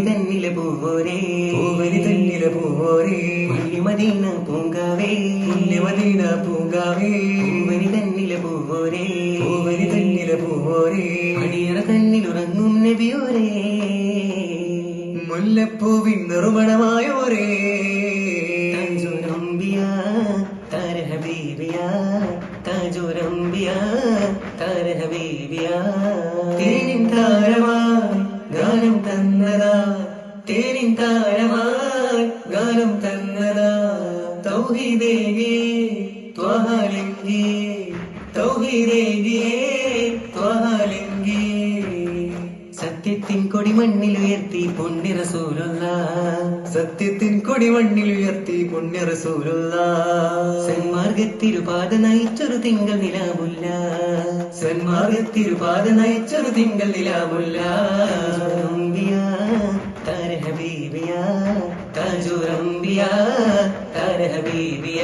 തന്നിലെ പൂവോരേ പൂവനി തന്നിലെ പൂവോരേ. Medina പൂങ്കാവേ. പുണ്യമദീന പൂങ്കാവേ. പൂവനി തന്നിലെ പൂവോരേ. പൂവനി തന്നിലെ പൂവോരേ. അടിയറ തന്നിലുറങ്ങും നബിയോരേ. മുല്ലപ്പൂവിൻ നിറുമണമായോരേ. താജുരംബിയ താര ഹബീബിയ താജുരംബിയ താര ഹബീബിയ. തേനിൻ താരമായി ഗാനം തന്നതാ തേനിൻ താരമായി ഗാനം തന്നതാ തൗഹീദേഗേ ത്വഹലിംഗേ തൗഹി ത്വഹലിംഗേ സത്യത്തിൻ കൊടിമണ്ണിലുയർത്തി പൊന്നി റസൂലുള്ള സത്യത്തിൻ കൊടിമണ്ണിൽ ഉയർത്തി പുണ്യ റസൂലുള്ള സന്മാർഗത്തിരുപാത നയിച്ചൊരു തിങ്കൾ നിലാവുല്ല. സന്മാർഗത്തിരുപാത നയിച്ചൊരു തിങ്കൾ നിലാവുല്ല. താര ഹബീബിയ താര ഹബീബിയ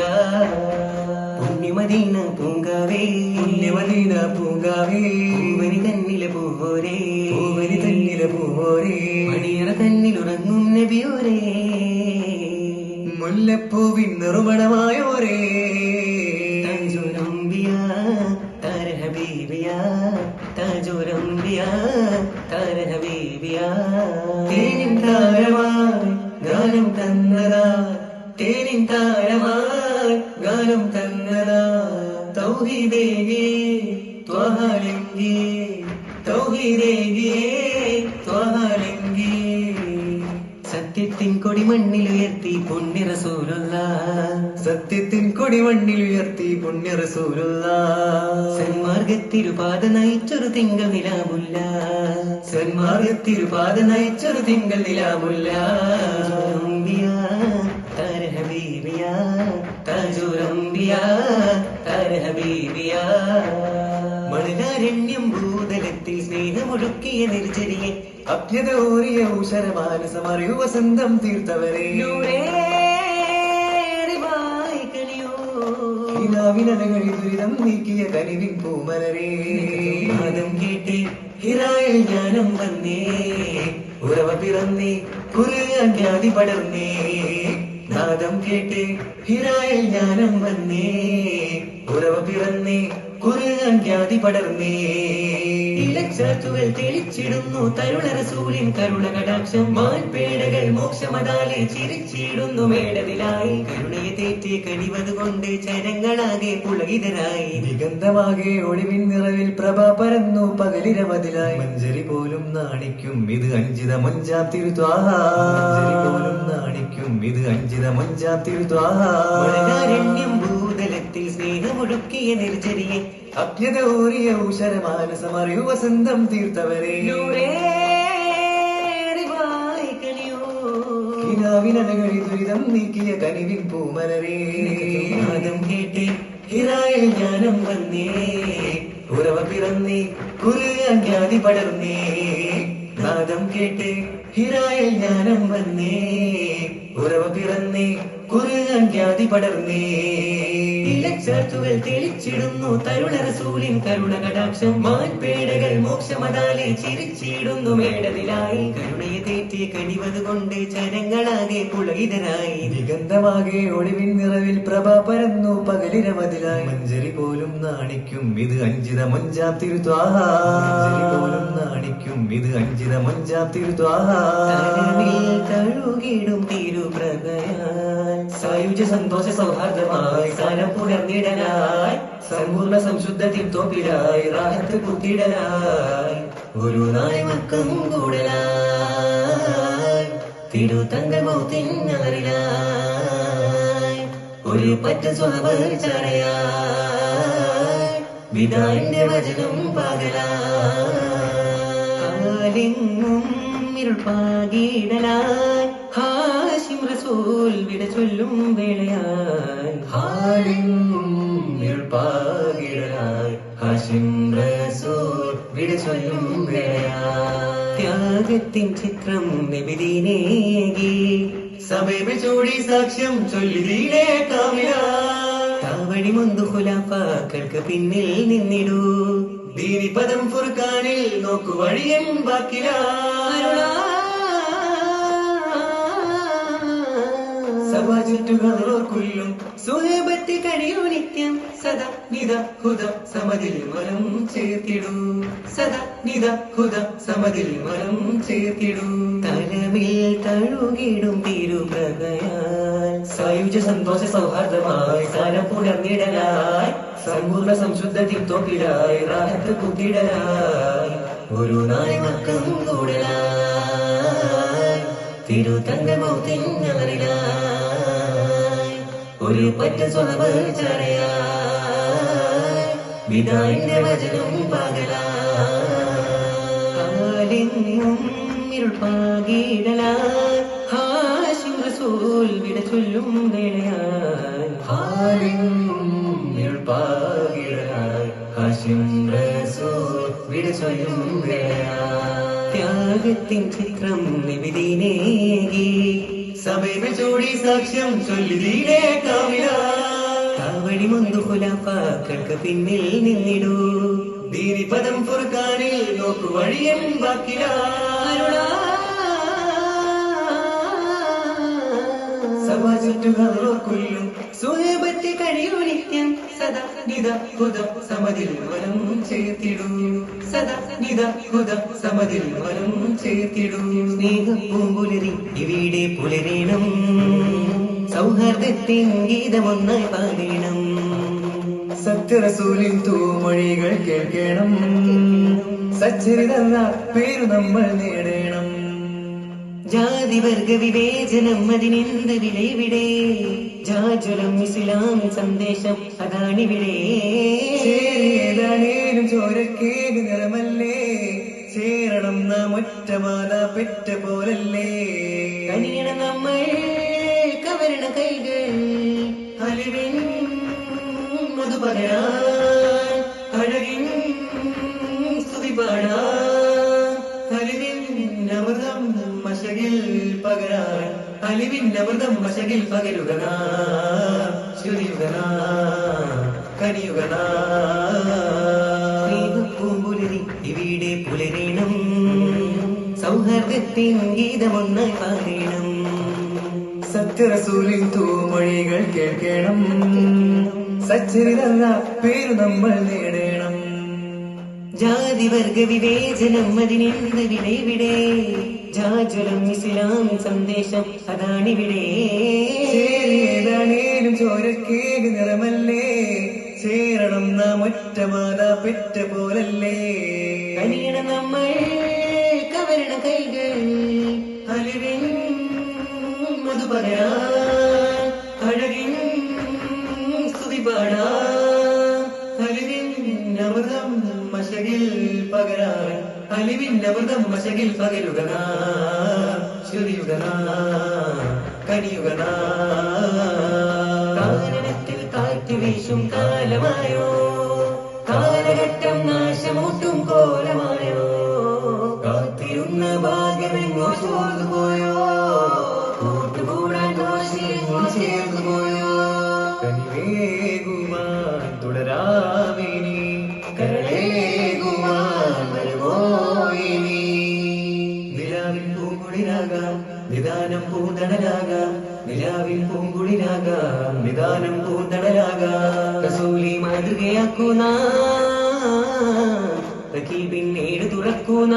പുണ്യമദീന പൂങ്കാവേ പുണ്യമദീന പൂങ്കാവേ. പൂവനി തന്നിലെ പൂവോരേ. പൂവോരേ മണിയറ തന്നിലുറങ്ങും നബിയോരേ. മുല്ലപ്പൂവിൻ നിറുമണമായോരേ താജുരംബിയ താര ഹബീബിയ താജുരംബിയ താര ഹബീബിയ. തേനിൻ താരമായി ഗാനം തന്നതാ. തേനിൻ താരമായി ഗാനം തന്നതാ. തൗഹീദേഗേ ത്വഹലിംഗേ തൗഹീദേഗേ ത്വഹലിംഗേ സത്യത്തിൻ കൊടിമണ്ണിൽ ഉയർത്തി റസൂലുള്ള സത്യത്തിൻ കൊടിമണ്ണിൽ ഉയർത്തി പുണ്യ റസൂലുള്ള സന്മാർഗത്തിരുപാത നയിച്ചൊരു തിങ്കൾ നിലാമുല്ല. സന്മാർഗത്തിരുപാത നയിച്ചൊരു തിങ്കൾ നിലാമുല്ല. താജുരംബിയ താര ഹബീബിയ താജുരംബിയ ഭൂതലത്തിൽ സ്നേഹമൊഴുക്കിയ നിർജരിയെ അഭ്യത ഓറിയ ഊശരമാനസമറിയു വസന്തം തീർത്തവരെ. ഹിനാവിനലകളിൽ ദുരിതം നീക്കിയ കനിവിൻ പൂമലരേ. മതം കേട്ടി ഹിറായിൽ ജ്ഞാനം വന്നേ. ഉറവ പിറന്നേ കുറുകാൻ ജ്ഞാതി പടർന്നേ. നാദം കേട്ട് ഹിരായിൽ ജ്ഞാനം വന്നേ. ഉറവ പിറന്നേ കുറുകാൻ ജ്ഞാതി പടർന്നേ. ഇലച്ചാത്തുകൾ തെളിച്ചിടുന്നു. തരുണരസൂലിൻ കരുണ കടാക്ഷം. മാൻപേടകൾ മോക്ഷമതാലെ ചിരിച്ചിടുന്നു. മേടതിലായി കരുണയെ തേറ്റി കനിവതുകൊണ്ട് ചരങ്ങളാകെ പുളകിതരായി. ദിഗന്ധമാകെ ഒളിവിൻ നിറവിൽ പ്രഭ പരന്നു പകലിരവതിലായി. മഞ്ചരി പോലും നാണിക്കും ഇത് അഞ്ചിത മഞ്ചാത്തിരുത്വാഹ പോലും നാണിക്കും ഇത് അഞ്ചിത മഞ്ചാ തിരുത്വാഹ മണലാരണ്യം ഭൂതലത്തിൽ സ്നേഹമൊടുക്കിയ നിർജരിയെ അഭ്യത ഓറിയ ഊശരമാനസമറിയു വസന്തം തീർത്തവരെ. കിനാവിനലകളിൽ ദുരിതം നീക്കിയ കനിവിൻ പൂമലരേ. നാദം കേട്ടേ ഹിറായ ജ്ഞാനം വന്നേ. ഉറവ പിറന്നേ കുറു ജ്ഞാതി പടർന്നേ. നാദം കേട്ട് ഹിരായിൽ ജ്ഞാനം വന്നേ. ഉറവ പിറന്നേ കുറുകാൻ ജ്ഞാതി പടർന്നേ. ചേർത്തുകൾ തെളിച്ചിടുന്നു തരുണരസൂലിൻ കരുണ കടാക്ഷം. മാൻപേടകൾ മോക്ഷമതാലെ ചിരിച്ചിടുന്നു മേടതിലായി കരുണയെ തേറ്റി കനിവതുകൊണ്ട് ചരങ്ങളാകെ പുളകിതരായി. ദിഗന്ധമാകെ ഒളിവിൻ നിറവിൽ പ്രഭ പരന്നു പകലിരമതിലായി. മഞ്ചരി പോലും നാണിക്കും ഇത് അഞ്ചിത മഞ്ചാ തഴുകിടും തിരുപ്രഭയാൽ സായുജ സന്തോഷ സൗഹാർദ്ദമായി കാലം പുലർന്നിടലായി സമ്പൂർണ സംശുദ്ധത്തിൽ തോപ്പിലായി റാഹത്ത് കുത്തിടലായി. ഒരു നാളെ മക്കം കൂടലായി. തിരുത്തങ്കമൗത്തിന്നറിലായി ഒരു പറ്റ സ്വഭാവ ചടയായി. വചനം പകലാലിങ്ങും ഇരുൾപാകിടലായി ഹാഷിം റസൂൽ വിട ചൊല്ലും വേളയായി. ഹാലിങ്ങും ഇരുൾപാകിടലായി ഹാഷിം റസൂൽ വിട ചൊല്ലും വേളയായി. ത്യാഗത്തിൻ ചിത്രം നബിദീനേകി സമയം ചൂടി സാക്ഷ്യം ചൊല്ലിതീനേ കാമില താവഴി മുന്തു ഖുലാഫാക്കൾക്ക് പിന്നിൽ നിന്നിടൂ. ദീനിപദം ഫുർഖാനിൽ നോക്കു വഴിയൻ ബാക്കില. സഭാ ചുറ്റുകാളോർക്കുള്ളും സുഹേബത്തി കഴിയൂ നിത്യം സദാ നിത ഹുദ സമതിൽ മരം ചേർത്തിടൂ. സദാ നിത ഹുദ സമതിൽ മരം ചേർത്തിടൂ. തലമിൽ തഴുകിടും തിരുപ്രകയാൽ സായുജ സന്തോഷ സൗഹാർദ്ദമായി സ്ഥാനം പുലർന്നിടലായി സമ്പൂർണ സംശുദ്ധ തിത്തോക്കിടായി റാഹത്ത് കുത്തിടലായി ഒരു നാളെ മക്കം കൂടലായി. തിരുതങ്കമൗത്തിങ്ങറിലായി ഒരു പറ്റ സ്വലവ് ചടയായി വിദായിന്റെ വചനം പകലാലിങ്ങും ഹാ റസൂൽ വിട ചൊല്ലും വേളയായി. ഹാലിങ്ങും ഇരുൾപാകിടലായി ഹാഷിം റസൂൽ വിട വേളയായി ത്യാഗത്തിൻ ചിത്രം നിവിധീനേകി. സഭയിൽ ചൂടി സാക്ഷ്യം ചൊല്ലിതീനേ കാവില കാവടി മുന്തു കുലാപ്പാക്കൾക്ക് പിന്നിൽ നിന്നിടൂ. ദീനിപദം ഫുർഖാനിൽ നോക്കു വഴിയൻ ബാക്കില സഭാ ചുറ്റുകൾ കൊല്ലും സുഹബത്ത് കഴിയൂ നിത്യം സദാ നിത ഹുദ സമതിൽ വനം ചേർത്തിടൂ സദാ നിത ഹുദ സമതിൽ വനം ചേർത്തിടൂ സ്നേഹപ്പൂമ്പുലരി ഇവിടെ പുലരണം. സൗഹാർദ്ദത്തിൻ ഗീതമൊന്നായി പാടണം. സത്യറസൂലിൻ തൂമൊഴികൾ കേൾക്കണം. സച്ചരിതല്ല പേരു നമ്മൾ നേടണം ജാതി വർഗ വിവേചനം അതിനെന്ത് വിലയിവിടെ? ജാജുലം ഇസ്ലാം സന്ദേശം അതാണിവിടെ. ഏതാണേലും ചോരക്കേട് നിറമല്ലേ? ചേരണം നാം ഒറ്റ മാതാ പെറ്റ പോലല്ലേ? അനിയണ നമ്മൾ കവരണ കൈകൾ. അലിവിൻ മധു പകരാൻ അഴകിൻ സ്തുതി പാടാൻ. പകരാൻ വ്രതം വശകിൽ പകരുകനാ പകരുക നാം, ചൊരിയുക നാം, കനിയുക നാം. സ്നേഹപ്പൂമ്പുലരി ഇവിടെ പുലരീണം സൗഹാർദ്ദത്തിൻ ഗീതമൊന്നായി പാടീണം. സത്യറസൂലിൻ തൂമൊഴികൾ കേൾക്കണം സച്ചരിതല്ല പേര് നമ്മൾ നേടണം. ജാതി വർഗ വിവേചനം അതിനെന്ത് ജാജുലം ഇസ്ലാം സന്ദേശം. അതാണിവിടെ. ചേരിയേതാണേലും ചോരക്കേട് നിറമല്ലേ? ചേരണം നാം ഒറ്റ മാതാ പെറ്റ പോലല്ലേ? കനിയണ നമ്മൾ കവരണ കൈകൾ. അലിവിൻ മധു അലിവിൻ അമൃതം മശകിൽ പകരുക നാം, ചൊരിയുക നാം, കനിയുക നാം. കാരണത്തിൽ കാറ്റ് വീശും കാലമായോ കാലഘട്ടം നാശമൂട്ടും കോലമായോ നിദാനം പൂന്തണലാകാം. നിലാവിൽ പൂങ്കുളിലാകാം നിദാനം പൂന്തണലാകാം. കസൂലി മാതൃകയാക്കുന്ന പിന്നീട് തുറക്കുന്ന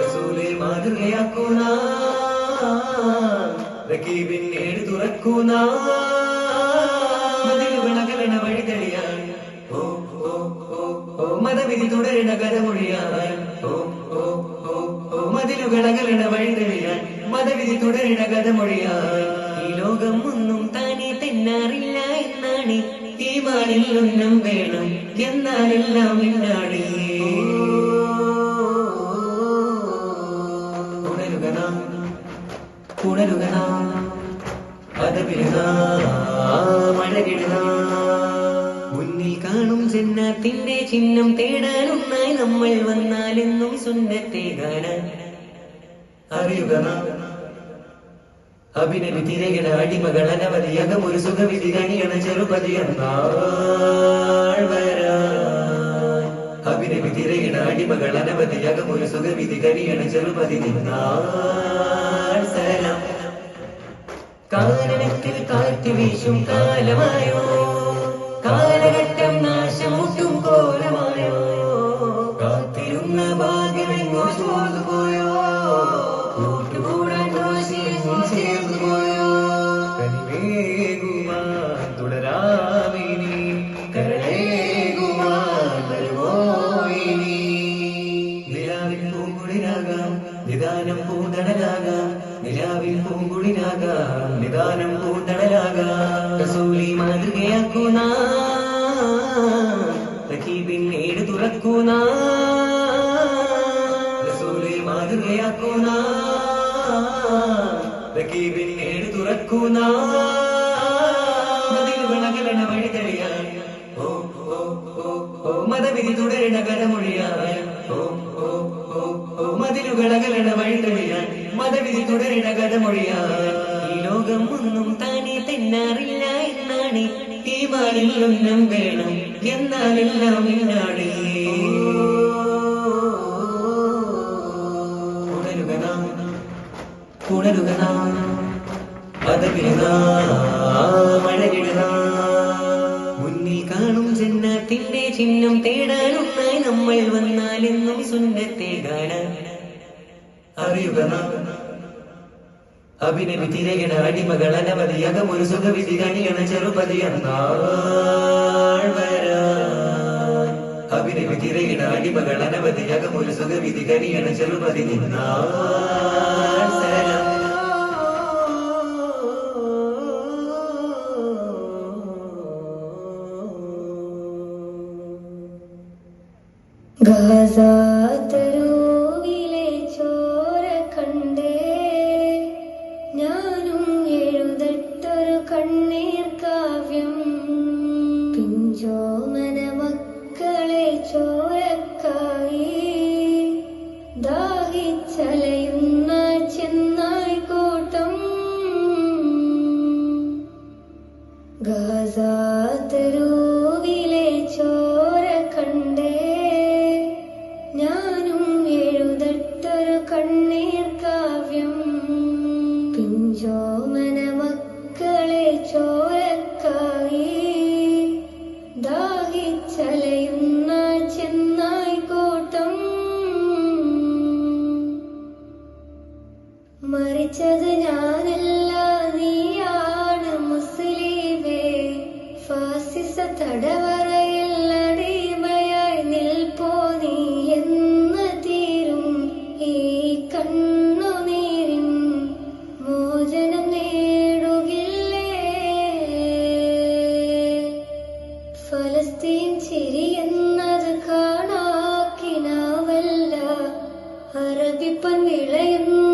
റസൂലെ മാതൃകയാക്കുന്ന പിന്നീട് തുറക്കുന്ന മതിലുകളകലണ വഴി തെളിയാൻ ഓ ഓ ഓ മതവിധി തുടരണ കഥമൊഴിയാൻ മതവിധി തുടരണ കഥമൊഴിയാൻ ഈ ലോകം ഒന്നും താനെ തെന്നാറില്ല എന്നാണ്. ഈ ഒന്നും വേണം എന്നാലെല്ലാം ഇന്നാണ് ഉണരുക നാം ഉണരുക നാം പദവിരുക മഴകിടുക മുന്നിൽ കാണും ജന്നാത്തിന്റെ ചിഹ്നം തേടാനൊന്നായി നമ്മൾ വന്നാലെന്നും സുന്നത്തെ കാണാൻ അറിയുക നാം അഭിനവി തിരകിട അടിമകൾ അനവധിയകം ഒരു സുഖവിധി കനിയണ ചെറുപതി എന്നാൾ വരാൻ. അഭിനവി തിരകിട അടിമകൾ അനവധിയകം ഒരു സുഖവിധി കനിയണ ചെറുപതി കാരണത്തിൽ കാറ്റ് വീശും കാലമായോ? കാലഘട്ടം നിലാവിൽ പൂങ്കുളിരാകാം നിദാനം പൂന്തണലാകാസൂലി മാതൃകയാക്കുന്ന റസൂലി മാതൃകയാക്കുന്ന റക്കീബിനേട് തുറക്കുന്ന. തെളിയാൻ ഓ ഓ ഓ മതവിധി തുടരണ ഓ ഓ ഓ മതിലുകളകലണ മതവിധി തുടരണ കഥമൊഴിയാൻ ഈ ലോകം ഒന്നും താനെ തെന്നാറില്ല എന്നാണ്. തീമാനിൽ വേണം എന്നാലെല്ലാം ഇന്നാണ്. ഉണരുക നാം ഉണരുക നാം. പദവിരുക മഴകിടുക മുന്നിൽ കാണും ജന്നത്തിന്റെ ചിഹ്നം തേടാനൊന്നായി നമ്മൾ വന്നാലെന്നും സുന്നത്തെ കാണാൻ അറിയുക നാം. അഭിനവി തിരയണ അടിമകൾ അനവധി അകമൊരു സുഖവിധി കണിയണ ചെറുപതി എന്നാൾ വരാൻ. അഭിനവി തിരയണ അടിമകൾ അനവധി അകമൊരു സുഖവിധി കണിയണ ചെറുപതി നിന്നാൾ മരിച്ചത് ഞാനല്ല നീയാണ് മുസ്ലിമേ. ഫാസിസ തടവറയിൽ അടിമയായി നിൽപ്പോ നീ എന്ന് തീരും. ഈ കണ്ണുനീരിൻ മോചനം നേടുകില്ലേ? ഫലസ്തീൻ ചിരിയെന്നത് കാണാക്കിനാവല്ല. അറബിപ്പൻ വിളയുന്ന